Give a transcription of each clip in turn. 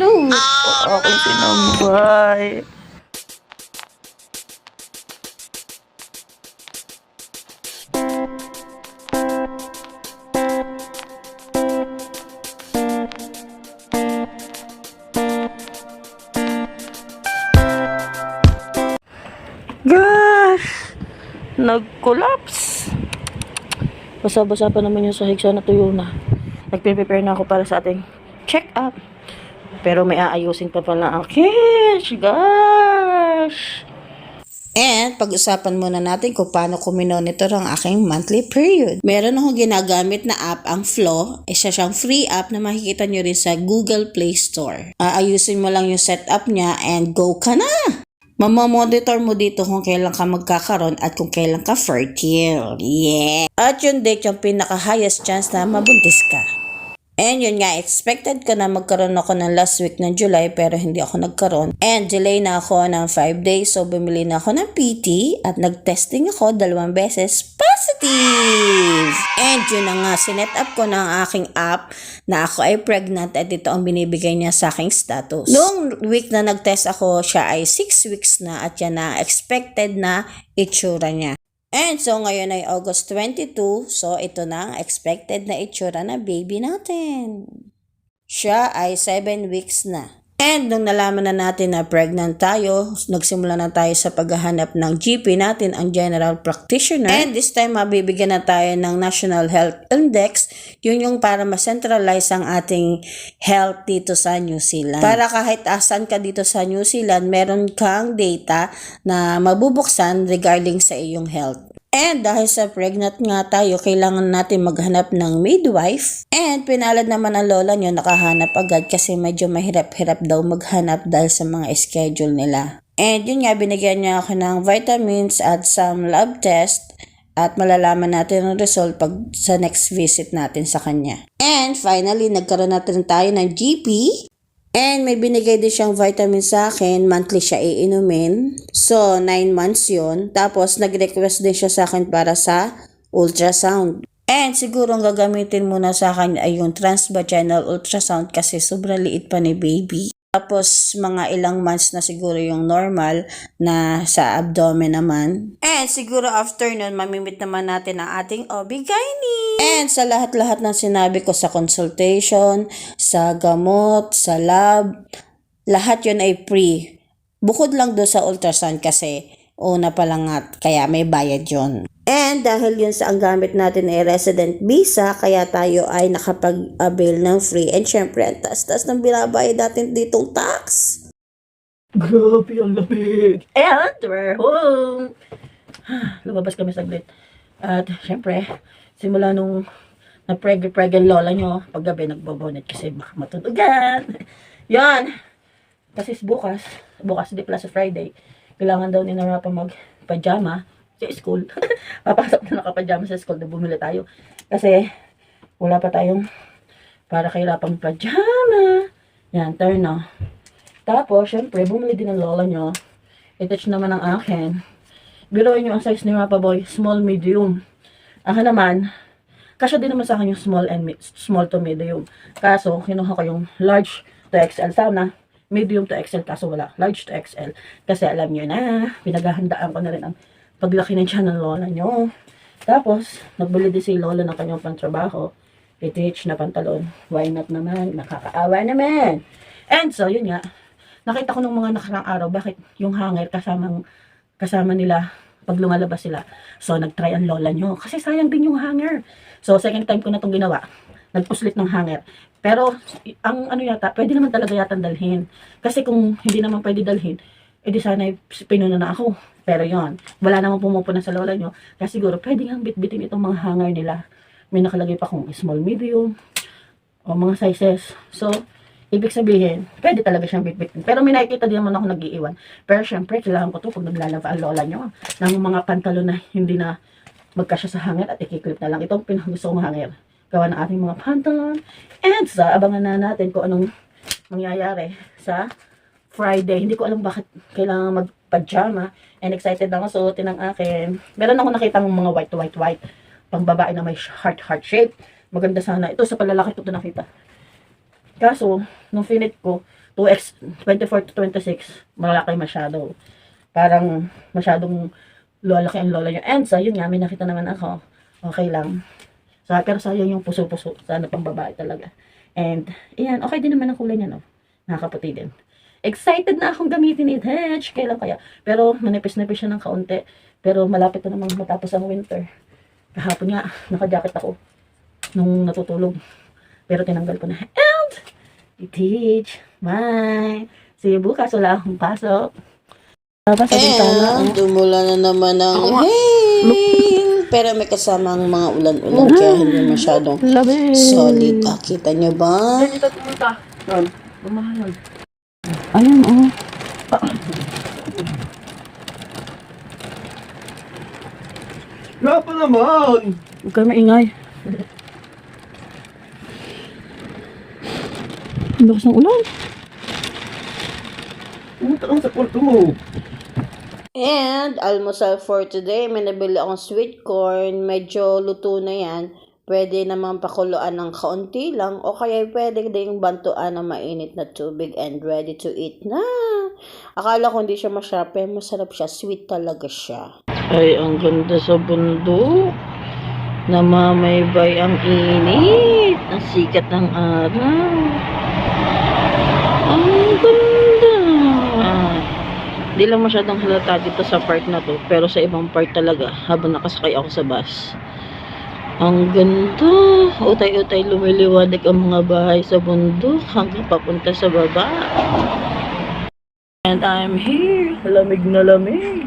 Hello. Aking sinambay. Gosh! Nag-collapse. Basa-basa pa naman yung sahig. Sana tuyo na. Nagpe-prepare na ako para sa ating check-up. Pero may aayusin pa pala ang kish. Gosh! And pag-usapan muna natin kung paano ko minonitor ang aking monthly period. Meron akong ginagamit na app, ang Flow. Isa siyang free app na makikita nyo rin sa Google Play Store. Aayusin mo lang yung setup niya and go ka na! Mamamonitor mo dito kung kailan ka magkakaroon at kung kailan ka fertile. Yeah! At yung date yung pinaka-highest chance na mabuntis ka. And yun nga, expected ko na magkaroon ako ng last week ng July pero hindi ako nagkaroon. And delay na ako ng 5 days so bumili na ako ng PT at nag-testing ako dalawang beses positive! And yun na nga, sinet up ko ng aking app na ako ay pregnant at ito ang binibigay niya sa aking status. Noong week na nag-test ako, siya ay 6 weeks na at yan na expected na itsura niya. And so, ngayon ay August 22. So, ito na ang expected na itsura na baby natin. Siya ay 7 weeks na. And nung nalaman na natin na pregnant tayo, nagsimula na tayo sa paghahanap ng GP natin, ang General Practitioner. And this time, mabibigyan na tayo ng National Health Index. Yun yung para ma-centralize ang ating health dito sa New Zealand. Para kahit asan ka dito sa New Zealand, meron kang data na mabubuksan regarding sa iyong health. And dahil sa pregnant nga tayo, kailangan natin maghanap ng midwife. And pinalad naman ang lola nyo, nakahanap agad kasi medyo mahirap-hirap daw maghanap dahil sa mga schedule nila. And yun nga, binigyan niya ako ng vitamins at some lab test at malalaman natin ang result pag sa next visit natin sa kanya. And finally, nagkaroon natin tayo ng GP And may binigay din siyang vitamin sa akin, monthly siya iinumin. So, 9 months yon Tapos, nag-request din siya sa akin para sa ultrasound. And siguro ang gagamitin muna sa akin ay yung transvaginal ultrasound kasi sobrang liit pa ni baby. Tapos, mga ilang months na siguro yung normal na sa abdomen naman. And siguro after nun, mamimit naman natin ang ating OB-GYN. And sa lahat-lahat ng sinabi ko sa consultation, sa gamot, sa lab, lahat yun ay free. Bukod lang do sa ultrasound kasi una pa lang nga, kaya may bayad yon. And dahil yun sa ang gamit natin ay resident visa, kaya tayo ay nakapag-avail ng free. And syempre, ang taas-taas ng binabayad natin ditong tax. Grabe ang lamig. And we're home. Lumabas kami saglit. At syempre, simula nung na-preg-preg ang lola nyo, paggabi nagbobonet kasi baka matutugan. Yan. Kasi bukas, bukas di pala sa Friday, kailangan daw ni Nara pa mag-pajama sa school. Papasok na nakapajama sa school na bumili tayo. Kasi wala pa tayong para kay pang pajama. Yan, turn na. Tapos, syempre, bumili din ng lola nyo. I-touch naman ang akin. Biruin nyo ang size ni Mapa Boy, small, medium. Akin naman, kasya din naman sa akin yung small and small to medium. Kaso, kinuha ko yung large to XL. Sana, medium to XL, kaso wala. Large to XL. Kasi alam nyo na, pinaghahandaan ko na rin ang paglaki ng tiyan ng lola nyo. Tapos, nagbili din si lola ng kanyang pantrabaho. PTH na pantalon. Why not naman? Nakakaawa naman. And so, yun nga. Nakita ko nung mga nakarang araw, bakit yung hanger kasamang, kasama nila pag lumalabas sila. So, nag-try ang lola nyo. Kasi sayang din yung hanger. So, second time ko na itong ginawa. Nagpuslit ng hanger. Pero, ang ano yata, pwede naman talaga yata dalhin. Kasi kung hindi naman pwede dalhin, edi sana pinuna na ako. Pero yon wala namang pumupuna sa lola nyo. Kasi siguro, pwede nga bitbitin itong mga hanger nila. May nakalagay pa kung small, medium, o mga sizes. So, ibig sabihin, pwede talaga siyang bitbitin. Pero may nakikita din naman ako nag-iiwan. Pero syempre, kailangan ko to pag naglalaba ang lola nyo. Ng mga pantalon na hindi na magkasya sa hanger at ikiklip na lang. Itong pinakagusto kong hanger. Gawa ng ating mga pantalon. And sa abangan na natin kung anong mangyayari sa Friday. Hindi ko alam bakit kailangan mag-pajama. And excited ako suotin ng akin. Meron ako nakita ng mga white, white, white. Pang babae na may heart, heart shape. Maganda sana. Ito sa palalaki ko ito nakita. Kaso, nung finit ko, 2x, 24 to 26, malaki masyado. Parang masyadong lalaki ang lola niyo. And so, yun nga, may nakita naman ako. Okay lang. Sa, pero sayang yung puso-puso. Sana pang babae talaga. And, ayan, okay din naman ang kulay niya, no? Nakakaputi din. Excited na akong gamitin it. Hedge, kailan kaya? Pero, manipis-nipis siya ng kaunti. Pero, malapit na namang matapos ang winter. Kahapon nga, naka-jacket ako. Nung natutulog. Pero, tinanggal ko na. And, i-teach. Bye. See you bukas. Wala akong pasok. Din sana. And dumula na naman nga. hail. Pero may kasamang mga ulan-ulan kaya hindi masyadong solid. Ah, kita nyo ba? Dito pumunta. Yan. Lumahal. Ayan, oh. Pa naman! Huwag kayo maingay. Ang lakas ng ulan. Pumunta lang sa kwarto mo. And almusal for today, may nabili akong sweet corn. Medyo luto na yan. Pwede naman pakuluan ng kaunti lang o kaya pwede ding bantuan ng mainit na tubig and ready to eat na. Akala ko hindi siya masarap pero masarap siya. Sweet talaga siya. Ay, ang ganda sa bundok. Namamaybay ang init. Ang sikat ng araw. Ang ganda. Hindi lang masyadong halata dito sa part na to. Pero sa ibang part talaga, habang nakasakay ako sa bus. Ang ganda. Utay-utay lumiliwanag ang mga bahay sa bundok hanggang papunta sa baba. And I'm here. Lamig na lamig.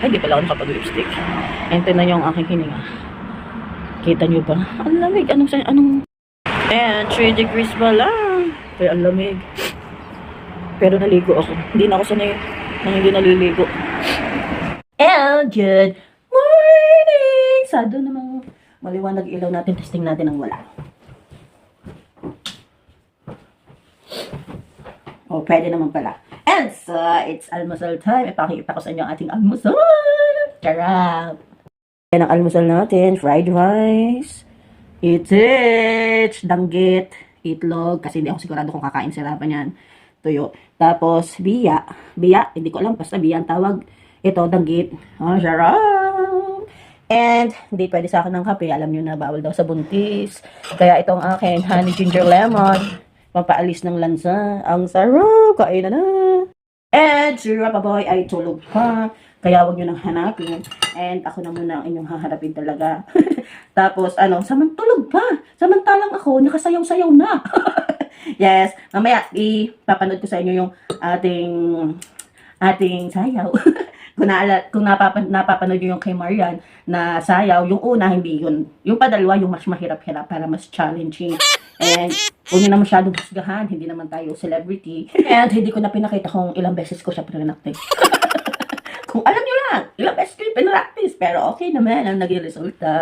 Ay, di pala ako nakapag-lipstick. And na yung aking hininga. Kita nyo ba? Ang lamig. Anong, anong... And 3 degrees pa lang. Kaya ang lamig. Pero naligo ako. Hindi na ako sanay na hindi naliligo. And good morning! Sado namang maliwanag ilaw natin. Testing natin ang wala. Oh, pwede naman pala. And so, it's almusal time. Ipakikita ko sa inyo ang ating almusal. Charap! Yan ang almusal natin. Fried rice. Itich. Danggit. Itlog. Kasi hindi ako sigurado kung kakain si Rapa niyan. Tuyo. Tapos, biya. Biya. Hindi ko alam. Basta biya ang tawag. Ito, danggit. Oh, charap! And, hindi pwede sa akin ng kape. Alam nyo na, bawal daw sa buntis. Kaya itong akin, honey ginger lemon. Pampaalis ng lansa. Ang sarap! Kain na na! And, si Rapa Boy ay tulog pa. Kaya huwag nyo nang hanapin. And ako na muna ang inyong haharapin talaga. Tapos, ano, samantulog pa. Samantalang ako, nakasayaw-sayaw na. yes. Mamaya, ipapanood ko sa inyo yung ating ating sayaw. kung, naala, kung napapan, napapanood yung kay Marian na sayaw, yung una, hindi yun. Yung padalwa, yung mas mahirap-hirap para mas challenging. And huwag na masyadong husgahan, hindi naman tayo celebrity. And hindi ko na pinakita kung ilang beses ko siya pinanakte. kung alam nyo lang, ilang beses ko yung pinractice. Pero okay naman ang naging resulta.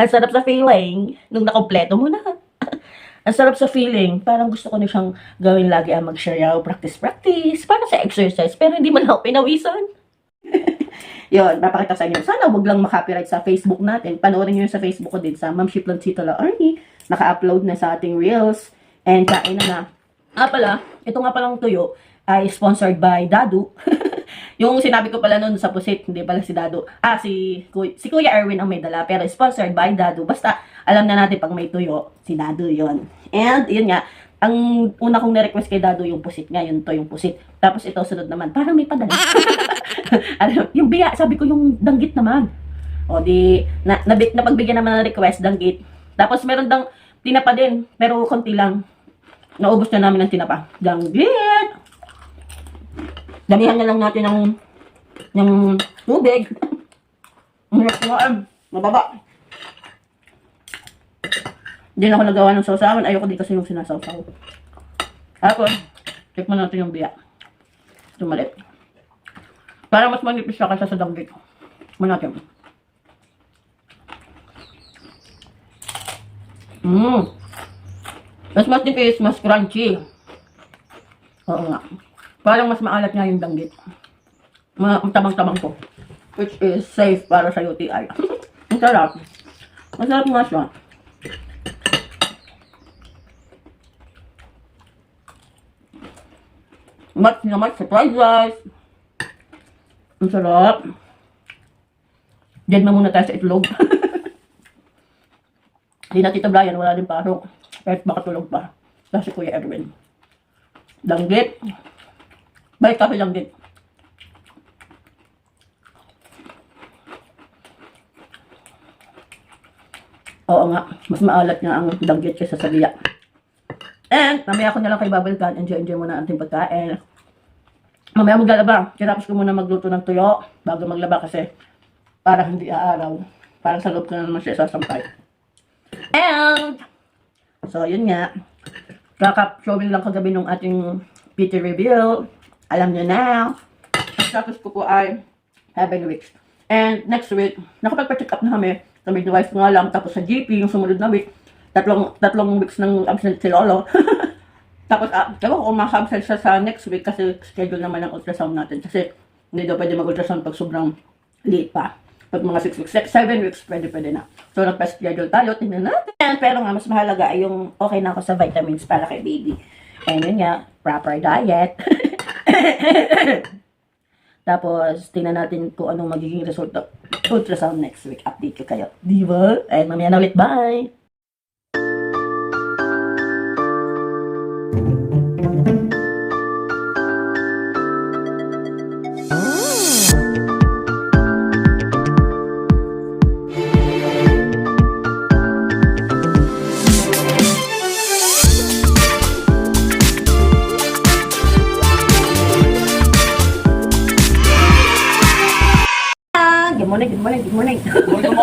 Ang sarap sa feeling, nung nakompleto mo na. Ang sarap sa feeling. Parang gusto ko na siyang gawin lagi ang mag-share practice-practice. Para sa exercise. Pero hindi man ako pinawisan. Yun, napakita sa inyo. Sana wag lang makopyright sa Facebook natin. Panoorin yun sa Facebook ko din sa Ma'am Shipland Titola Army. Naka-upload na sa ating Reels. And kain na na. Ah pala, ito nga palang tuyo ay sponsored by Dadu. yung sinabi ko pala noon sa pusit, hindi pala si Dadu. Ah, si, si Kuya Erwin ang may dala, pero sponsored by Dadu. Basta, alam na natin pag may tuyo, si Dadu yon And, yun nga, ang una kong na-request kay Dadu yung pusit nga, yun to yung pusit. Tapos ito, sunod naman, parang may padala. Alam, yung biya, sabi ko yung danggit naman. O di, na, na, napagbigyan naman ng request, danggit. Tapos meron dang tinapa din, pero konti lang. Naubos na namin ng tinapa. Danggit! Damihan na lang natin ng ng tubig. Ang eh. mababa. Hindi na ako nagawa ng sausawan. Ayoko din kasi yung sinasawsaw. Tapos, tikman natin yung biya. Tumalit. Para mas manipis siya kaysa sa danggit. Tikman natin. Mmm. Mas mas nipis, mas crunchy. Oo nga. Parang mas maalat nga yung danggit. Ma tabang-tabang ko. Which is safe para sa UTI. Ang sarap. Masarap nga siya. Match na match sa fried rice. Ang sarap. Diyan na muna tayo sa itlog. Hindi na Tita Brian, wala din pasok. Kahit baka tulog pa. Kasi Kuya Erwin. Langgit. Balik kasi langgit. Oo nga, mas maalat nga ang langgit kaysa sa liya. And, mamaya ko na lang kay babalikan. Enjoy, enjoy muna ang ating pagkain. Mamaya maglalaba. Kinapos ko muna magluto ng tuyo bago maglaba kasi para hindi aaraw. Parang sa loob ko na naman siya sasampay. And, so yun nga. Kaka-showing lang kagabi nung ating PT review. Alam niyo na. Status ko po ay 7 weeks. And next week, nakapagpa-check up na kami sa midwife nga lang. Tapos sa GP, yung sumunod na week, tatlong, tatlong weeks ng absent si Lolo. Tapos, ah, ewan ko maka-absent siya sa next week kasi schedule naman ang ultrasound natin. Kasi hindi daw pwede mag-ultrasound pag sobrang late pa. Pag mga 6 weeks, 7 weeks, pwede pwede na. So, nagpa-schedule tayo, tingnan natin. Pero nga, mas mahalaga ay yung okay na ako sa vitamins para kay baby. And yun nga, proper diet. Tapos, tingnan natin kung anong magiging result ng ultrasound next week. Update ko kayo. Di ba? And mamaya na ulit. Bye!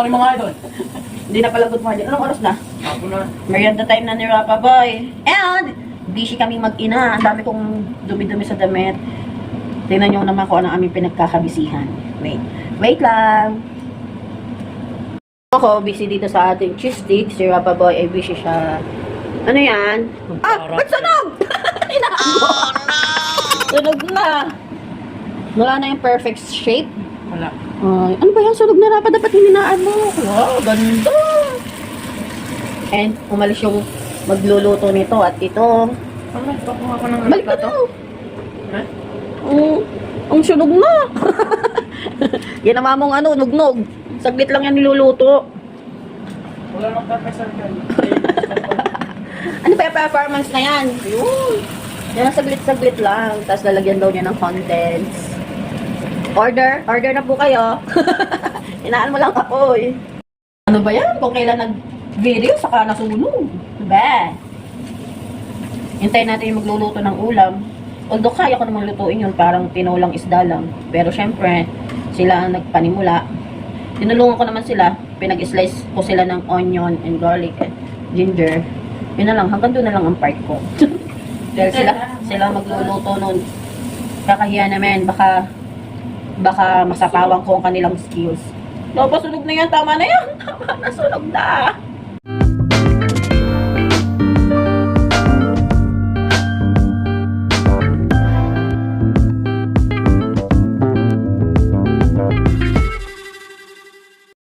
Morning mga idol. Hindi na pala good morning. Anong oras na? Ako na. Merienda time na ni Rapa Boy. And, busy kami mag-ina. Ang dami kong dumi-dumi sa damit. Tingnan nyo naman kung ano ang aming pinagkakabisihan. Wait. Wait lang. Ako, busy dito sa ating cheese stick. Si Rapa Boy ay busy siya. Ano yan? Ah! Ba't sunog? Inaan mo. Sunog na. Wala na yung perfect shape. Wala. Ay, ano ba yan? Sunog na Rapa. Dapat hininaan mo. Wow, ganda. And, umalis yung magluluto nito at ito. Ano? Pakuha ko ng Balik ka daw. Ha? Oh, ang sunog na. Ginawa mong ano, nugnog. Saglit lang yan niluluto. Wala nang purpose Ano pa yung performance na yan? Yun. Yan ang saglit-saglit lang. Tapos lalagyan daw niya ng contents. Order. Order na po kayo. Inaan mo lang ako eh. Ano ba yan? Kung kailan nag-video, saka nasunog. Diba? Hintayin natin yung magluluto ng ulam. Although kaya ko namang lutuin yun, parang tinolang isda lang. Pero syempre, sila ang nagpanimula. Tinulungan ko naman sila. Pinag-slice ko sila ng onion and garlic and ginger. Yun na lang, hanggang doon na lang ang part ko. Dahil sila, sila magluluto nun. Kakahiya naman, baka baka masapawan ko ang kanilang skills. Dapat sunog na yan, tama na yan. Tama na, sunog na.